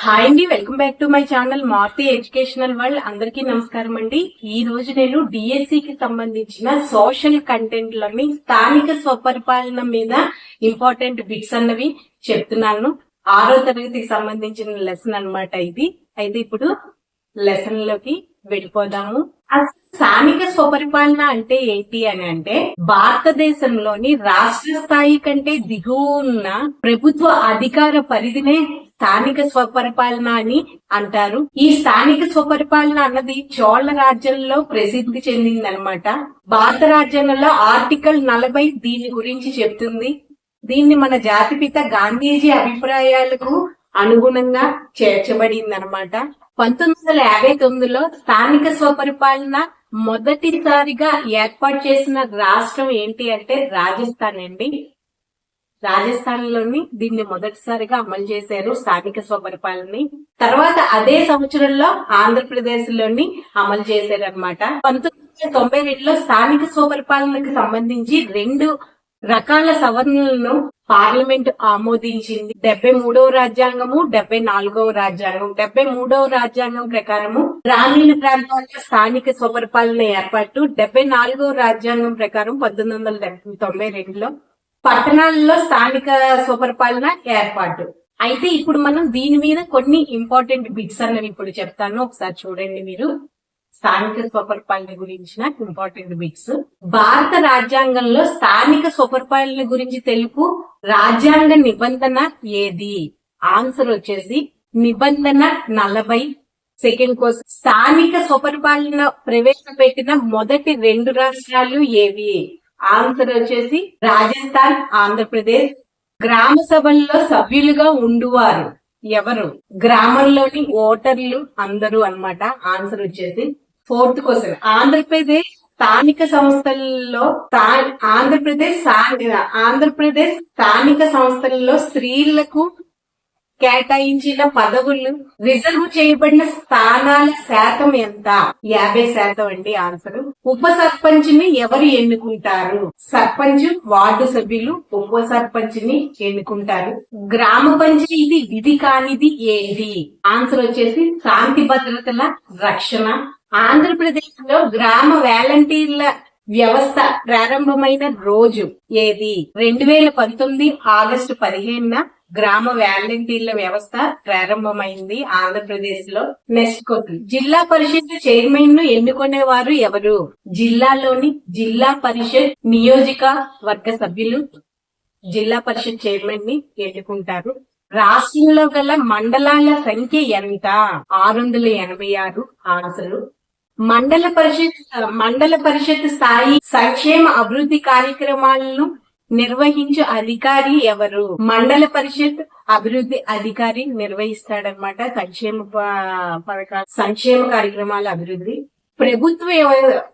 Hi అండి welcome back to my channel Marthi educational world. అందరికీ నమస్కారం అండి. ఈ రోజు నేను డిఎస్సి కి సంబంధించిన సోషల్ కంటెంట్లోని స్థానిక స్వపరిపాలన మీద ఇంపార్టెంట్ బిట్స్ అన్నవి చెప్తున్నాను. ఆరో తరగతికి సంబంధించిన లెసన్ అన్నమాట ఇది. అయితే ఇప్పుడు లెసన్లోకి వెళ్ళిపోదాము స్థానిక స్వపరిపాలన అంటే ఏంటి అని అంటే భారతదేశంలోని రాష్ట్ర స్థాయి కంటే దిగువ ఉన్న ప్రభుత్వ అధికార పరిధినే స్థానిక స్వపరిపాలన అని అంటారు. ఈ స్థానిక స్వపరిపాలన అన్నది చోళ రాజ్యంలో ప్రసిద్ధి చెందిందనమాట భారత రాజ్యాంగంలో ఆర్టికల్ నలభై దీని గురించి చెప్తుంది. దీన్ని మన జాతిపిత గాంధీజీ అభిప్రాయాలకు అనుగుణంగా చేర్చబడింది అనమాట పంతొమ్మిది వందల యాభై తొమ్మిదిలో స్థానిక స్వపరిపాలన మొదటిసారిగా ఏర్పాటు చేసిన రాష్ట్రం ఏంటి అంటే రాజస్థాన్ అండి. రాజస్థాన్లోని దీన్ని మొదటిసారిగా అమలు చేశారు స్థానిక స్వపరిపాలనని. తర్వాత అదే సంవత్సరంలో ఆంధ్రప్రదేశ్లోని అమలు చేశారు అనమాట పంతొమ్మిది వందల తొంభై రెండులో స్థానిక స్వపరిపాలనకు సంబంధించి రెండు రకాల సవరణలను పార్లమెంట్ ఆమోదించింది. డెబ్బై మూడవ రాజ్యాంగము డెబ్బై నాలుగవ రాజ్యాంగం. డెబ్బై మూడవ రాజ్యాంగం ప్రకారము గ్రామీణ ప్రాంతాల్లో స్థానిక స్వపరిపాలన ఏర్పాటు. డెబ్బై నాలుగవ రాజ్యాంగం ప్రకారం పంతొమ్మిది వందల తొంభై రెండులో పట్టణాల్లో స్థానిక స్వపరిపాలన ఏర్పాటు. అయితే ఇప్పుడు మనం దీని మీద కొన్ని ఇంపార్టెంట్ బిట్స్ అన్నవి ఇప్పుడు చెప్తాను. ఒకసారి చూడండి మీరు. స్థానిక స్వపరిపాలన గురించిన ఇంపార్టెంట్ బిట్స్. భారత రాజ్యాంగంలో స్థానిక స్వపరిపాలన గురించి తెలుపు రాజ్యాంగ నిబంధన ఏది? ఆన్సర్ వచ్చేసి నిబంధన నలభై. సెకండ్ కోర్స్ స్థానిక స్వపరిపాలన ప్రవేశపెట్టిన మొదటి రెండు రాష్ట్రాలు ఏవి? ఆన్సర్ వచ్చేసి రాజస్థాన్ ఆంధ్రప్రదేశ్. గ్రామ సభల్లో సభ్యులుగా ఉండువారు ఎవరు? గ్రామంలోని ఓటర్లు అందరూ అన్నమాట. ఆన్సర్ వచ్చేసి ఫోర్త్ క్వశ్చన్. ఆంధ్రప్రదేశ్ స్థానిక సంస్థల్లో ఆంధ్రప్రదేశ్ ఆంధ్రప్రదేశ్ స్థానిక సంస్థల్లో స్త్రీలకు కేటాయించిన పదవులు రిజర్వ్ చేయబడిన స్థానాల శాతం ఎంత? యాభై శాతం అండి ఆన్సర్ ఉప సర్పంచ్ని ఎవరు ఎన్నుకుంటారు? సర్పంచ్ వార్డు సభ్యులు ఉప సర్పంచ్ని ఎన్నుకుంటారు. గ్రామ పంచాయతీ విధి కానిది ఏది? ఆన్సర్ వచ్చేసి శాంతి భద్రతల రక్షణ. ఆంధ్రప్రదేశ్లో గ్రామ వాలంటీర్ల వ్యవస్థ ప్రారంభమైన రోజు ఏది? రెండు వేల పంతొమ్మిది ఆగస్టు పదిహేనున గ్రామ వాలంటీర్ల వ్యవస్థ ప్రారంభమైంది ఆంధ్రప్రదేశ్లో నెక్స్ట్ క్వశ్చన్ జిల్లా పరిషత్ చైర్మన్ను ఎన్నుకునేవారు ఎవరు? జిల్లాలోని జిల్లా పరిషత్ నియోజక వర్గ సభ్యులు జిల్లా పరిషత్ చైర్మన్ని ఎన్నుకుంటారు. రాష్ట్రంలో గల మండలాల సంఖ్య ఎంత? ఆరు వందల ఎనభై ఆరు ఆన్సర్. మండల పరిషత్ మండల పరిషత్ స్థాయి సంక్షేమ అభివృద్ధి కార్యక్రమాలను నిర్వహించే అధికారి ఎవరు? మండల పరిషత్ అభివృద్ధి అధికారి నిర్వహిస్తాడనమాట సంక్షేమ పథకాల సంక్షేమ కార్యక్రమాల అభివృద్ధి. ప్రభుత్వ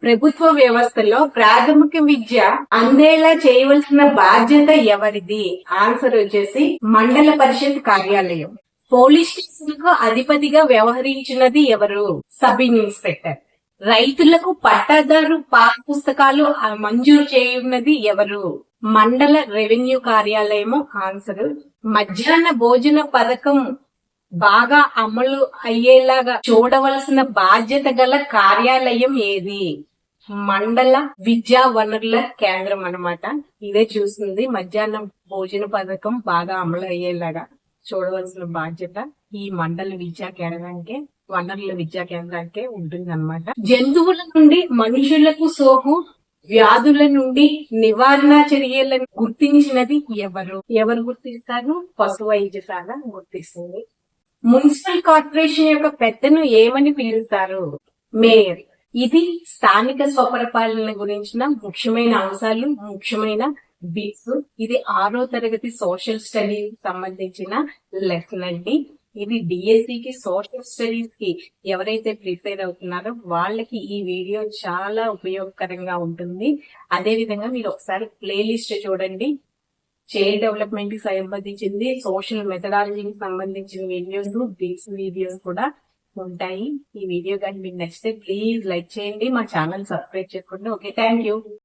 ప్రభుత్వ వ్యవస్థలో ప్రాథమిక విద్య అందేలా చేయవలసిన బాధ్యత ఎవరిది? ఆన్సర్ వచ్చేసి మండల పరిషత్ కార్యాలయం. పోలీస్ స్టేషన్కు అధిపతిగా వ్యవహరించినది ఎవరు? Sub inspector. రైతులకు పట్టాదారు పాఠ పుస్తకాలు మంజూరు చేయున్నది ఎవరు? మండల రెవెన్యూ కార్యాలయము ఆన్సర్ మధ్యాహ్న భోజన పథకం బాగా అమలు అయ్యేలాగా చూడవలసిన బాధ్యత గల కార్యాలయం ఏది? మండల విద్యా వనరుల కేంద్రం అన్నమాట. ఇదే చూస్తుంది మధ్యాహ్నం భోజన పథకం బాగా అమలు అయ్యేలాగా చూడవలసిన బాధ్యత ఈ మండల విద్యా కేంద్రానికే వనరుల విద్యా కేంద్రానికే ఉంటుంది అనమాట జంతువుల నుండి మనుషులకు సోకు వ్యాధుల నుండి నివారణ చర్యలను గుర్తించినది ఎవరు? ఎవరు గుర్తిస్తారు? పశు వైద్యశాల గుర్తిస్తుంది. మున్సిపల్ కార్పొరేషన్ యొక్క పెద్దను ఏమని పిలుస్తారు? మేయర్ ఇది స్థానిక స్వపరిపాలన గురించిన ముఖ్యమైన అంశాలు ముఖ్యమైన బిట్స్. ఇది ఆరో తరగతి సోషల్ స్టడీకి సంబంధించిన లెసన్ అండి. ఇది డిఎస్సి కి సోషల్ స్టడీస్కి ఎవరైతే ప్రిపేర్ అవుతున్నారో వాళ్ళకి ఈ వీడియో చాలా ఉపయోగకరంగా ఉంటుంది. అదే విధంగా మీరు ఒకసారి ప్లేలిస్ట్ చూడండి. చైల్డ్ డెవలప్మెంట్కి సంబంధించింది సోషల్ మెథడాలజీకి సంబంధించిన వీడియోస్ బిట్స్ వీడియోస్ కూడా ఉంటాయి. ఈ వీడియో కానీ మీకు నచ్చితే ప్లీజ్ లైక్ చేయండి. మా ఛానల్ సబ్స్క్రైబ్ చేసుకోండి. Okay thank you